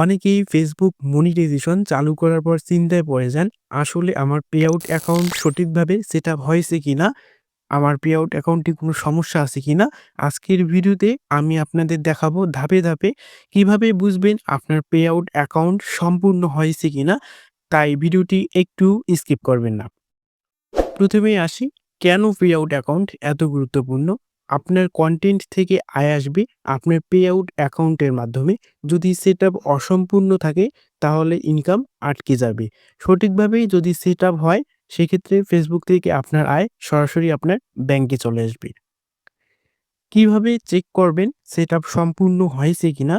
অনেকেই Facebook monetization চালু করার পর চিন্তায় পড়ে যান, আসলে আমার পে আউট অ্যাকাউন্ট সঠিকভাবে সেট আপ হয়েছে কি না আমার পে আউট অ্যাকাউন্টে কোনো সমস্যা আছে কি না আজকের ভিডিওতে আমি আপনাদের দেখাবো ধাপে ধাপে কীভাবে বুঝবেন আপনার পে আউট অ্যাকাউন্ট সম্পূর্ণ হয়েছে কি না তাই ভিডিওটি একটু স্কিপ করবেন না। প্রথমেই আসি, কেন পে আউট অ্যাকাউন্ট এত গুরুত্বপূর্ণ? আপনার কন্টেন্ট থেকে আয় আসবে আপনার পে আউট অ্যাকাউন্টের মাধ্যমে। যদি সেট অসম্পূর্ণ থাকে, তাহলে ইনকাম আটকে যাবে। সঠিকভাবেই যদি সেট হয়, সেক্ষেত্রে ফেসবুক থেকে আপনার আয় সরাসরি আপনার ব্যাংকে চলে আসবে। কীভাবে চেক করবেন সেট সম্পূর্ণ হয়েছে কিনা?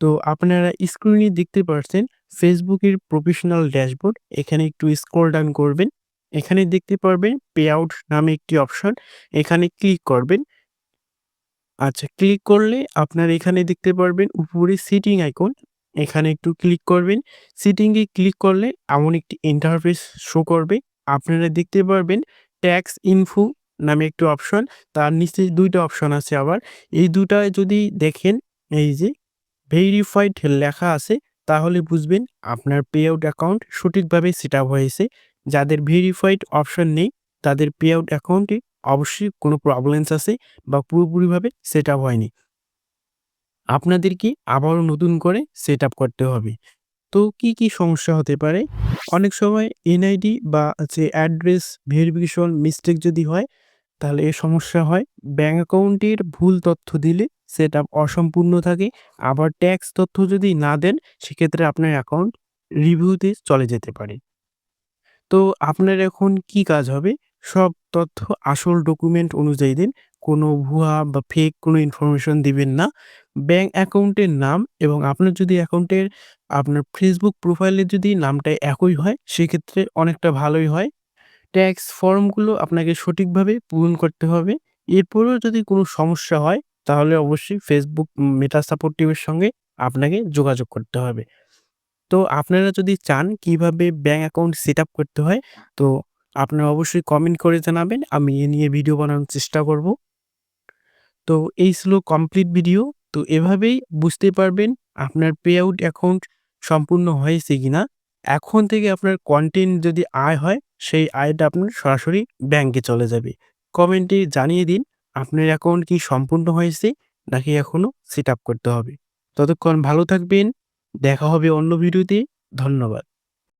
তো আপনারা স্ক্রিনে দেখতে পাচ্ছেন ফেসবুকের প্রফেশনাল ড্যাশবোর্ড এখানে একটু স্ক্রল ডাউন করবেন। এখানে দেখতে পারবেন পে আউট নামে একটি অপশন এখানে ক্লিক করবেন। আচ্ছা ক্লিক করলে আপনার এখানে দেখতে পারবেন উপরে সিটিং আইকন এখানে একটু ক্লিক করবেন। সিটিংয়ে ক্লিক করলে এমন একটি ইন্টারফেস শো করবে। আপনারা দেখতে পারবেন ট্যাক্স ইনফো নামে একটি অপশন তার নিচে দুইটা অপশন আছে আবার। এই দুটায় যদি দেখেন, এই যে ভেরিফাইড লেখা আছে, তাহলে বুঝবেন আপনার পে আউট অ্যাকাউন্ট সঠিকভাবে সেট আপ হয়েছে। যাদের ভেরিফাইড অপশন নেই, তাদের পে আউট অ্যাকাউন্টে অবশ্যই কোনো প্রবলেমস আছে বা পুরোপুরিভাবে সেট আপ হয়নি। আপনাদেরকে আবারও নতুন করে সেট আপ করতে হবে। তো কি কি সমস্যা হতে পারে? অনেক সময় এনআইডি বা যে অ্যাড্রেস ভেরিফিকেশন মিস্টেক যদি হয়, তাহলে এ সমস্যা হয়। ব্যাঙ্ক অ্যাকাউন্টের ভুল তথ্য দিলে সেট আপ অসম্পূর্ণ থাকে। আবার ট্যাক্স তথ্য যদি না দেন, সেক্ষেত্রে আপনার অ্যাকাউন্ট রিভিউতে চলে যেতে পারে। তো আপনার এখন কি কাজ হবে? সব তথ্য আসল ডকুমেন্ট অনুযায়ী দিন। কোনো ভুয়া বা ফেক কোনো ইনফরমেশন দিবেন না। ব্যাঙ্ক অ্যাকাউন্টের নাম এবং আপনার যদি অ্যাকাউন্টের আপনার ফেসবুক প্রোফাইলের যদি নামটা একই হয়, সেক্ষেত্রে অনেকটা ভালোই হয়। ট্যাক্স ফর্মগুলো আপনাকে সঠিকভাবে পূরণ করতে হবে। এরপরেও যদি কোনো সমস্যা হয়, তাহলে অবশ্যই ফেসবুক মেটা সাপোর্ট টিমের সঙ্গে আপনাকে যোগাযোগ করতে হবে। তো আপনারা যদি চান কীভাবে ব্যাঙ্ক অ্যাকাউন্ট সেট করতে হয়, তো আপনারা অবশ্যই কমেন্ট করে জানাবেন, আমি এ নিয়ে ভিডিও বানানোর চেষ্টা করব। তো এই ছিল কমপ্লিট ভিডিও তো এভাবেই বুঝতে পারবেন আপনার পে আউট অ্যাকাউন্ট সম্পূর্ণ হয়েছে কিনা। এখন থেকে আপনার কন্টেন্ট যদি আয় হয়, সেই আয়টা আপনার সরাসরি ব্যাংকে চলে যাবে। কমেন্টে জানিয়ে দিন, আপনার অ্যাকাউন্ট কি সম্পূর্ণ হয়েছে, নাকি এখনও সেট করতে হবে। ততক্ষণ ভালো থাকবেন, দেখা হবে অন্য ভিডিওতে ধন্যবাদ।